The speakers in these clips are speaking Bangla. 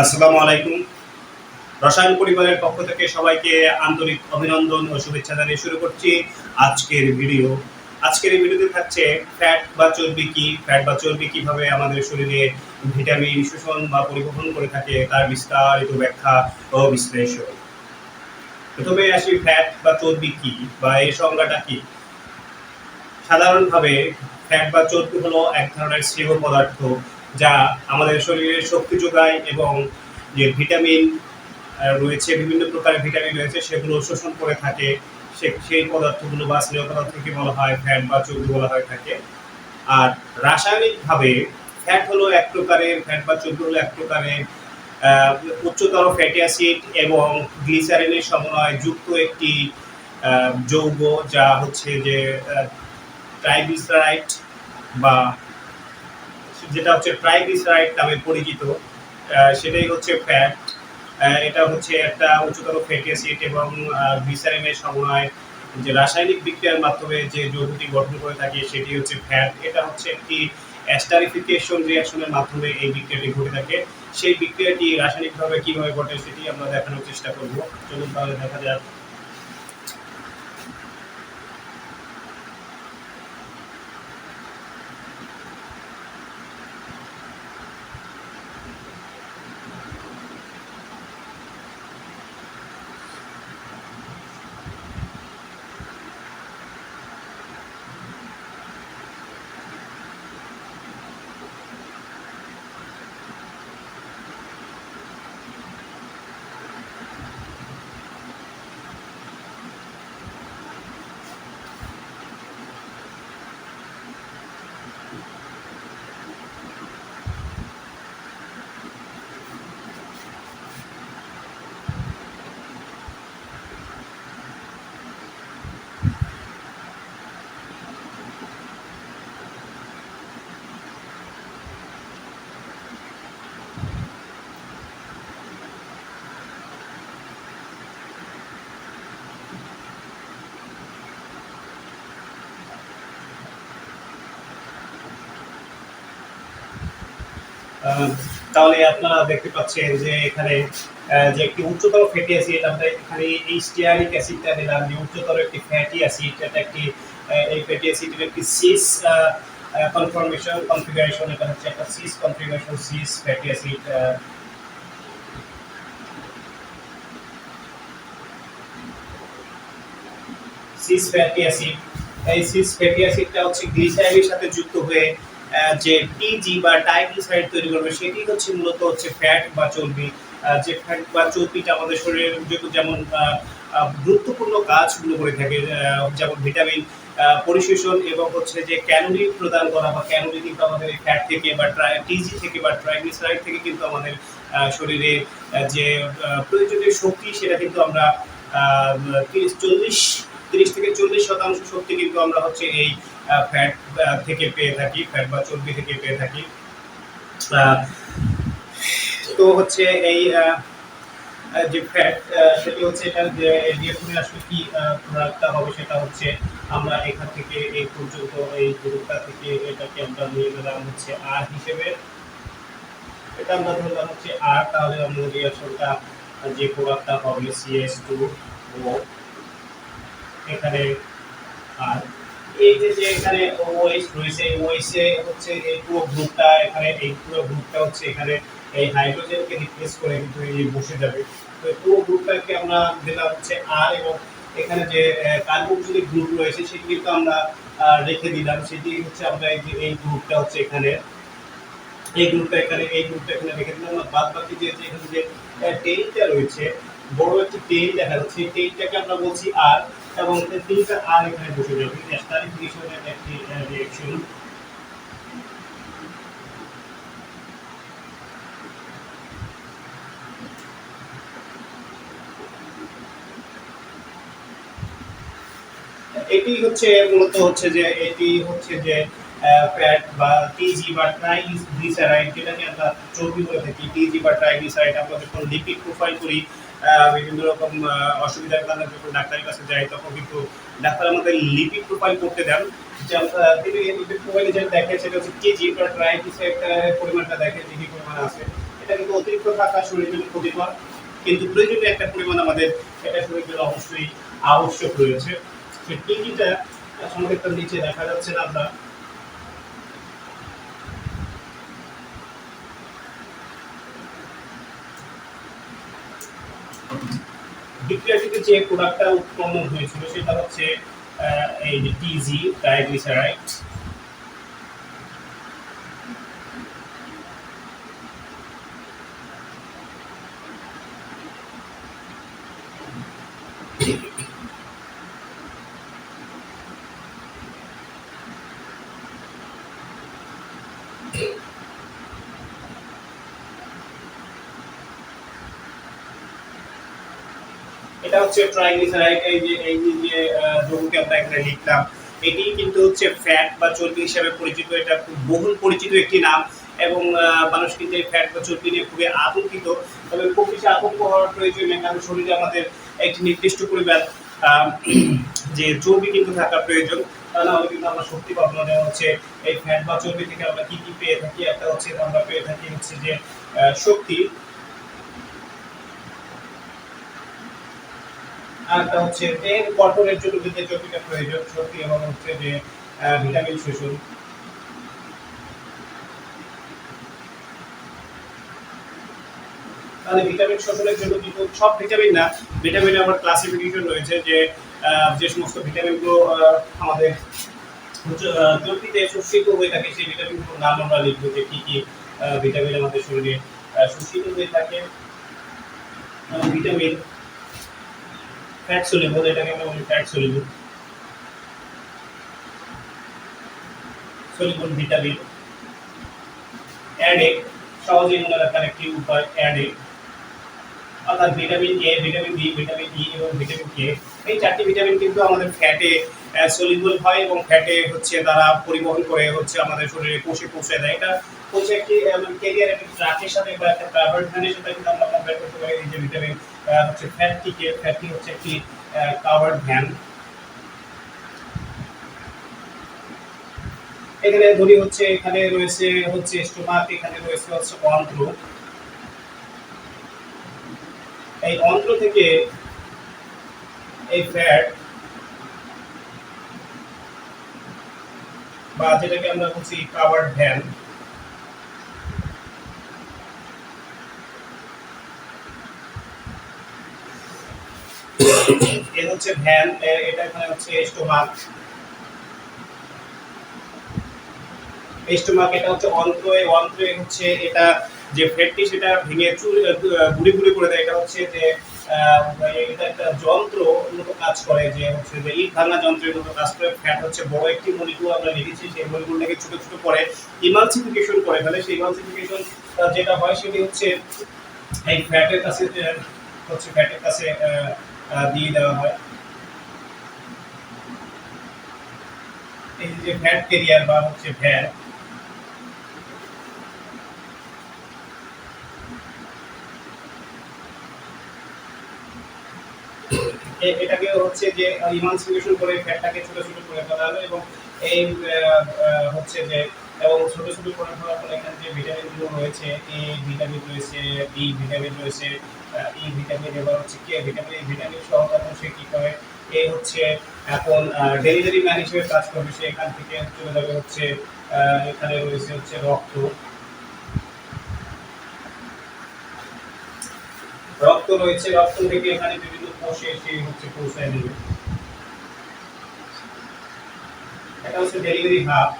আসসালামু আলাইকুম। রসায়ন পরিবারের পক্ষ থেকে সবাইকে আন্তরিক অভিনন্দন ও শুভেচ্ছা জানিয়ে শুরু করছি আজকের ভিডিও। আজকের ভিডিওতে থাকছে ফ্যাট বা চর্বি কি, ফ্যাট বা চর্বি কীভাবে আমাদের শরীরে ভিটামিন শোষণ বা পরিবহন করে থাকে তার বিস্তারিত ব্যাখ্যা ও বিশ্লেষণ। প্রথমে আসি ফ্যাট বা চর্বি কি বা এই সংজ্ঞাটা কি? সাধারণভাবে ফ্যাট বা চর্বি হলো এক ধরনের স্নেহ পদার্থ যা আমাদের শরীরে শক্তি যোগায় এবং যে ভিটামিন রয়েছে, বিভিন্ন প্রকারের ভিটামিন রয়েছে, সেগুলো শোষণ করে থাকে। সে- সেই পদার্থগুলো বা স্নেহ পদার্থকে বলা হয় ফ্যাট বা চর্বি বলা হয়ে থাকে। আর রাসায়নিকভাবে ফ্যাট হলো এক প্রকারের ফ্যাট বা চর্বি হলো এক প্রকারের। উচ্চতর ফ্যাটি অ্যাসিড এবং গ্লিসারিনের সমন্বয় যুক্ত একটি যৌগ যা হচ্ছে যে ট্রাইগ্লিসারাইড বা যেটা হচ্ছে ট্রাইগ্লিসারাইড নামে পরিচিত সেটাই হচ্ছে ফ্যাট এটা হচ্ছে একটা উচ্চতর ফ্যাটি অ্যাসিড এবং গ্লিসারিনের সমন্বয় যে রাসায়নিক বিক্রিয়ার মাধ্যমে যে যৌগটি গঠন করে থাকে, সেটি হচ্ছে ফ্যাট এটা হচ্ছে একটি অ্যাস্টারিফিকেশন রিয়াকশনের মাধ্যমে এই বিক্রিয়াটি ঘটে থাকে। সেই বিক্রিয়াটি রাসায়নিকভাবে কীভাবে ঘটে সেটি আমরা দেখানোর চেষ্টা করব। চলুন তাহলে দেখা যাক। তাহলে আপনারা দেখতে পাচ্ছেন যে এখানে যে একটি উচ্চতর ফ্যাটি অ্যাসিড আমরা এখানে এই স্টিয়ারিক অ্যাসিডটা দিলাম যে উচ্চতর একটি ফ্যাটি অ্যাসিড এটা একটি এই ফ্যাটি অ্যাসিডের একটি সিস কনফরমেশন কনফিগারেশন এটা হচ্ছে একটা cis configuration cis fatty acid cis fatty acid এই সিস ফ্যাটি অ্যাসিডটা হচ্ছে গ্লিসারিনের সাথে যুক্ত হয়ে যে টিজি বা ট্রাইগ্লিসারাইড তৈরি করবে, সেটি হচ্ছে মূলত হচ্ছে ফ্যাট বা চর্বি। যে ফ্যাট বা চর্বিটা আমাদের শরীরের যেমন গুরুত্বপূর্ণ কাজগুলো করে থাকে যেমন ভিটামিন পরিশোষণ এবং হচ্ছে যে ক্যালোরি প্রদান করা বা ক্যালোরি কিন্তু আমাদের ফ্যাট থেকে বা টিজি থেকে বা ট্রাইগ্লিসারাইড থেকে কিন্তু আমাদের শরীরে যে প্রয়োজনীয় শক্তি সেটা কিন্তু আমরা তিরিশ, চল্লিশ, তিরিশ থেকে চল্লিশ শতাংশ শক্তি কিন্তু আমরা হচ্ছে এই ফ্যাট থেকে পেয়ে থাকি ফ্যাট বা চর্বি থেকে পেয়ে থাকি। তো হচ্ছে এই যে ফ্যাট সেটি হচ্ছে এটা যে রিয়েকশনে আসলে কি প্রোডাক্টটা হবে সেটা হচ্ছে আমরা এখান থেকে এই পর্যন্ত এই গ্রুপটা থেকে এটাকে আমরা নিয়ে গেলাম হচ্ছে আর হিসেবে। এটা আমরা ধরলাম হচ্ছে আর তাহলে আমাদের রিয়াকশনটা যে প্রোডাক্টটা হবে সিএস টু ও এখানে আর এই যে এখানে ওএস রয়েছে ওএস হচ্ছে এই পুরো গ্রুপটা এখানে এই পুরো গ্রুপটা হচ্ছে এখানে এই হাইড্রোজেনকে রিপ্লেস করে কিন্তু এই বসে যাবে। তো এই পুরো গ্রুপটাকে আমরা দিলাম হচ্ছে আর এবং এখানে যে কার্বক্সিলিক গ্রুপ রয়েছে সেটি কিন্তু আমরা রেখে দিলাম। সেটি হচ্ছে আমরা এই যে, এই গ্রুপটা হচ্ছে এখানে। এই গ্রুপটা এখানে, এই গ্রুপটা এখানে রেখে দিলাম। বাদ বাকি যে এখানে যে টেইলটা রয়েছে, বড় একটি টেইল দেখা যাচ্ছে। টেইলটাকে আমরা বলছি আর এবং তিনটা আর এখানে বসে যাবে। স্টারিফিকেশনের একটি রিঅ্যাকশন এটি হচ্ছে, মূলত হচ্ছে যে, এটি হচ্ছে যে ফ্যাট বা টিজি বা ট্রাইগ্লিসারাইড যেটাকে আমরা চর্বি বলে থাকি টিজি বা ট্রাইগ্লিসারাইড আমরা যখন লিপিড প্রোফাইল করি বিভিন্ন রকম অসুবিধার কারণে যখন ডাক্তারের কাছে যাই, তখন কিন্তু ডাক্তার আমাদের লিপিড প্রোফাইল করতে দেন। তিনি লিপিড প্রোফাইলে যেটা দেখে সেটা হচ্ছে কেজি বা ট্রাইগ্লিসারাইডের পরিমাণটা দেখে যে কি পরিমাণ আছে। এটা কিন্তু অতিরিক্ত থাকা শরীরের জন্য ক্ষতিকর, কিন্তু প্রয়োজনীয় একটা পরিমাণ আমাদের এটা শরীরের অবশ্যই আবশ্যক রয়েছে। সেই টিকিটা সংক্ষিপ্ত নিচে দেখা যাচ্ছে না আমরা। বিক্রিয়া যে প্রোডাক্টটা উৎপন্ন হয়েছিল সেটা হচ্ছে এই যে টিজি ট্রাইগ্লিসারাইড এটা হচ্ছে ট্রাইগ্লিসারাইড এই যে, এই যে- যৌগকে আমরা এখানে লিখলাম, এটি কিন্তু হচ্ছে ফ্যাট বা চর্বি হিসেবে পরিচিত, এটা খুব বহুল পরিচিত একটি নাম, এবং মানুষ কিন্তু এই ফ্যাট বা চর্বি নিয়ে খুবই আতঙ্কিত। তবে খুব বেশি আতঙ্ক হওয়ার প্রয়োজন কারণ শরীরে আমাদের একটি নির্দিষ্ট পরিমাণ যে চর্বি কিন্তু থাকা প্রয়োজন, তা না কিন্তু আমরা শক্তি পাবো না যেমন হচ্ছে এই ফ্যাট বা চর্বি থেকে আমরা কী কী পেয়ে থাকি, একটা হচ্ছে আমরা পেয়ে থাকি হচ্ছে যে শক্তি। আরেকটা হচ্ছে দেহের গঠনের জন্য যে চর্বিটা প্রয়োজন শক্তি এবং হচ্ছে যে ভিটামিন শোষণ। তাহলে ভিটামিন শোষণের জন্য কিন্তু সব ভিটামিন না ভিটামিনে আমার ক্লাসিফিকেশন রয়েছে যে যে সমস্ত ভিটামিনগুলো আমাদের হচ্ছে, শোষিত হয়ে থাকে সেই ভিটামিনগুলোর নাম আমরা লিখব যে কি কি ভিটামিন আমাদের শরীরে শোষিত হয়ে থাকে। ভিটামিন ফ্যাট সলিউবল এটাকে আমরা বলি ফ্যাট সলিউবল সলিউবল ভিটামিন অ্যাডে সহজেই মনে রাখার একটি উপায় অ্যাডে অর্থাৎ vitamin A vitamin B vitamin E এবং ভিটামিন কে এই চারটি ভিটামিন কিন্তু আমাদের ফ্যাটে সলিউবল হয় এবং ফ্যাটে হচ্ছে তারা পরিবহন করে হচ্ছে আমাদের শরীরে কোষে পৌঁছে দেয়। এটা হচ্ছে একটি কেরিয়ার একটি ট্রাকের সাথে বা একটা ট্রাভার ভ্যানের সাথে কিন্তু আমরা কম্পেয়ার করতে পারি এই যে ভিটামিন হচ্ছে ফ্যাটটিকে ফ্যাটটি হচ্ছে একটি কাভার্ড ভ্যান এখানে ধরি হচ্ছে, এখানে রয়েছে হচ্ছে স্টোমাক এখানে রয়েছে হচ্ছে অন্ত্র। এই অন্ত্র থেকে এই ফ্যাট বা যেটাকে আমরা বলছি কাভার্ড ভ্যান এ হচ্ছে ভ্যান এটা এখানে হচ্ছে স্টোমাক স্টোমাক এটা হচ্ছে অন্ত্র, এই অন্ত্রে হচ্ছে এটা যে ফ্যাটটি, সেটা ভেঙে চুর গুড়ি গুড়ি করে দেয়। এটা হচ্ছে যে এটা একটা যন্ত্র মতো কাজ করে যে হচ্ছে যে ইট ভাঙা যন্ত্রের মতো কাজ করে। ফ্যাট হচ্ছে বড় একটি মলিকুল, আমরা লিখেছি, সেই মলিকুলটাকে ছোট ছোট করে ইমালসিফিকেশন করে ফেলে। সেই ইমালসিফিকেশন যেটা হয়, সেটি হচ্ছে এই ফ্যাটের কাছে হচ্ছে ফ্যাটের কাছে দিয়ে দেওয়া হয়। এই যে ফ্যাট ক্যারিয়ার বা হচ্ছে ফ্যাট এ- এটাকে হচ্ছে যে ইমানসিফিকেশন করে ফ্যাটটাকে ছোট ছোট করে ফেলা হলো এবং এই হচ্ছে যে এবং ছোট ছোট ফলে এখানে যে ভিটামিনগুলো রয়েছে এ ভিটামিন রয়েছে ডি ভিটামিন রয়েছে ই ভিটামিন এবার হচ্ছে কে ভিটামিন এই ভিটামিন সহ তখন সে কি করে? এ হচ্ছে এখন ডেলিভারি ম্যান হিসেবে কাজ করবে, সে এখান থেকে চলে যাবে হচ্ছে এখানে রয়েছে হচ্ছে রক্ত। রক্ত রয়েছে, রক্ত থেকে এখানে বিভিন্ন কোষে এসে হচ্ছে পৌঁছায় দেবে। এটা হচ্ছে ডেলিভারি হাব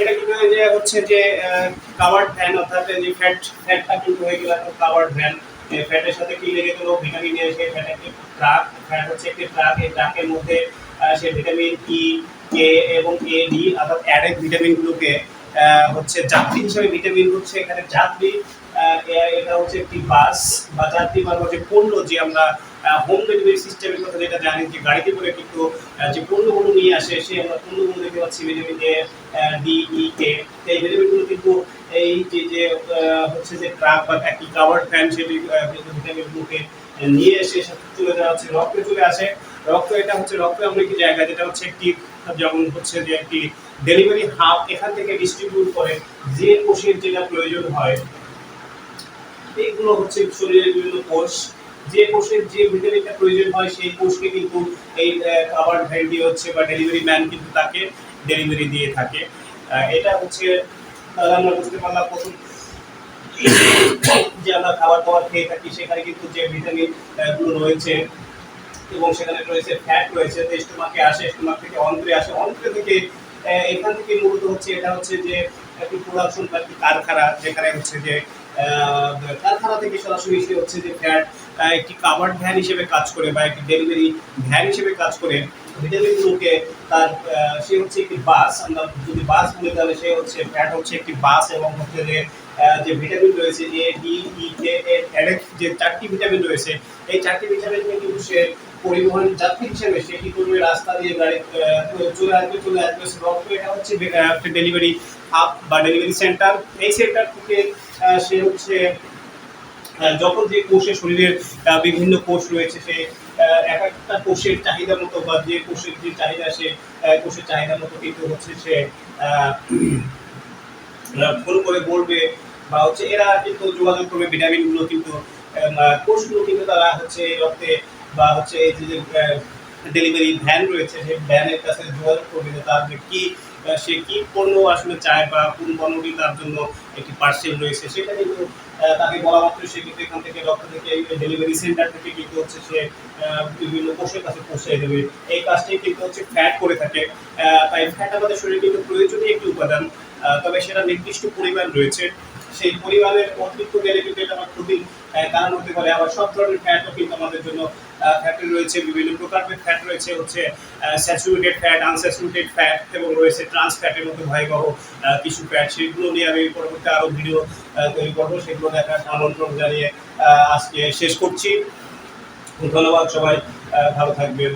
এটা কিন্তু যে হচ্ছে যে কাভার্ড ভ্যান অর্থাৎ যে ফ্যাট ফ্যাটটা কিন্তু হয়ে গেল কাভার্ড ভ্যান ফ্যাটের সাথে কি লেগে গেল? ভিটামিন এ সেই ফ্যাট একটি ট্রাক ফ্যাট হচ্ছে একটি ট্রাক এই ট্রাকের মধ্যে সে ভিটামিন ই কে এবং এ ডি অর্থাৎ অ্যাডেড ভিটামিনগুলোকে হচ্ছে যাত্রী হিসেবে ভিটামিন হচ্ছে এখানে যাত্রী। এটা হচ্ছে একটি বাস বা যাত্রী বা হচ্ছে পণ্য যে আমরা হোম ডেলিভারি সিস্টেমের কথা যেটা জানি যে গাড়িতে করে কিন্তু যে পণ্যগুলো নিয়ে আসে সেই আমরা পণ্যগুলো দেখতে পাচ্ছি ভিটামিন এ কে এই ভিটামিনগুলো কিন্তু এই যে যে হচ্ছে যে ট্রাক বা একটি কাভার্ড ফ্যান সেটি গুলোকে নিয়ে এসে চলে যাওয়া হচ্ছে রক্তে চলে আসে। রক্ত এটা হচ্ছে রক্ত এমন একটি জায়গা, যেটা হচ্ছে একটি, যেমন হচ্ছে যে একটি ডেলিভারি হাব এখান থেকে ডিস্ট্রিবিউট করে যে কোষের যেটা প্রয়োজন হয়, এইগুলো হচ্ছে শরীরের বিভিন্ন কোষ। যে কোষের যে ভিটামিনটা প্রয়োজন হয়, সেই কোষকে কিন্তু এই খাবার ভ্যান হচ্ছে বা ডেলিভারি ম্যান কিন্তু তাকে ডেলিভারি দিয়ে থাকে। এটা হচ্ছে আমরা বুঝতে পারলাম প্রথম যে আমরা খাবার দাবার খেয়ে থাকি, সেখানে কিন্তু যে ভিটামিনগুলো রয়েছে এবং সেখানে রয়েছে ফ্যাট রয়েছে, তো স্টোমাকে আসে স্টোমাক থেকে অন্ত্রে আসে। অন্ত্রে থেকে এখান থেকে মূলত হচ্ছে, এটা হচ্ছে যে একটি প্রোডাকশন বা একটি কারখানা, যেখানে হচ্ছে যে কারখানা থেকে সরাসরি সে হচ্ছে যে ফ্যাট একটি কাভার্ড ভ্যান হিসেবে কাজ করে বা একটি ডেলিভারি ভ্যান হিসেবে কাজ করে। ভিটামিনগুলোকে তার সে হচ্ছে একটি বাস আমরা যদি বাস বলি তাহলে সে হচ্ছে ফ্যাট হচ্ছে একটি বাস এবং হচ্ছে যে যে ভিটামিন রয়েছে এ ডি ই কে এর যে চারটি ভিটামিন রয়েছে, এই চারটি ভিটামিন কিন্তু সে পরিবহন যাত্রী হিসেবে সে কি করবে? রাস্তা দিয়ে গাড়ি চলে আসবে চলে আসবে রক্ত এটা হচ্ছে ডেলিভারি হাব বা ডেলিভারি সেন্টার এই সেন্টার থেকে সে হচ্ছে যখন যে কোষে শরীরের বিভিন্ন কোষ রয়েছে, সে এক একটা কোষের চাহিদা মতো বা যে কোষের যে চাহিদা, সে কোষের চাহিদা মতো কিন্তু হচ্ছে সে ফোন করে বলবে বা হচ্ছে এরা কিন্তু যোগাযোগ করবে ভিটামিনগুলো কিন্তু কোষগুলো কিন্তু তারা হচ্ছে রক্তে বা হচ্ছে এই যে ডেলিভারি ভ্যান রয়েছে, সেই ভ্যানের কাছে যোগাযোগ করবে যে তার কি সে কি পণ্য আসলে চায় বা কোন পণ্যটি তার জন্য একটি পার্সেল রয়েছে, সেটা কিন্তু তাকে বলা মাত্র সে কিন্তু এখান থেকে রক্ত থেকে ডেলিভারি সেন্টার থেকে কিন্তু হচ্ছে সে বিভিন্ন কোষের কাছে পৌঁছে দেবে। এই কাজটি কিন্তু হচ্ছে ফ্যাট করে থাকে তাই ফ্যাট আমাদের শরীরে কিন্তু প্রয়োজনীয় একটি উপাদান তবে সেটা নির্দিষ্ট পরিমাণ রয়েছে। সেই পরিবারের অতিরিক্ত গেলে কিন্তু এটা আমার ক্ষতির কারণ হতে পারে। আবার সব ধরনের ফ্যাটও কিন্তু আমাদের জন্য ফ্যাটের রয়েছে, বিভিন্ন প্রকারের ফ্যাট রয়েছে, হচ্ছে স্যাচুরেটেড ফ্যাট আনস্যাচুরেটেড ফ্যাট এবং রয়েছে ট্রান্স ফ্যাটের মতো ভয়াবহ কিছু ফ্যাট সেগুলো নিয়ে আমি পরবর্তী আরও ভিডিও তৈরি করব। সেগুলো দেখার আমন্ত্রণ জানিয়ে আজকে শেষ করছি। ধন্যবাদ সবাই ভালো থাকবেন।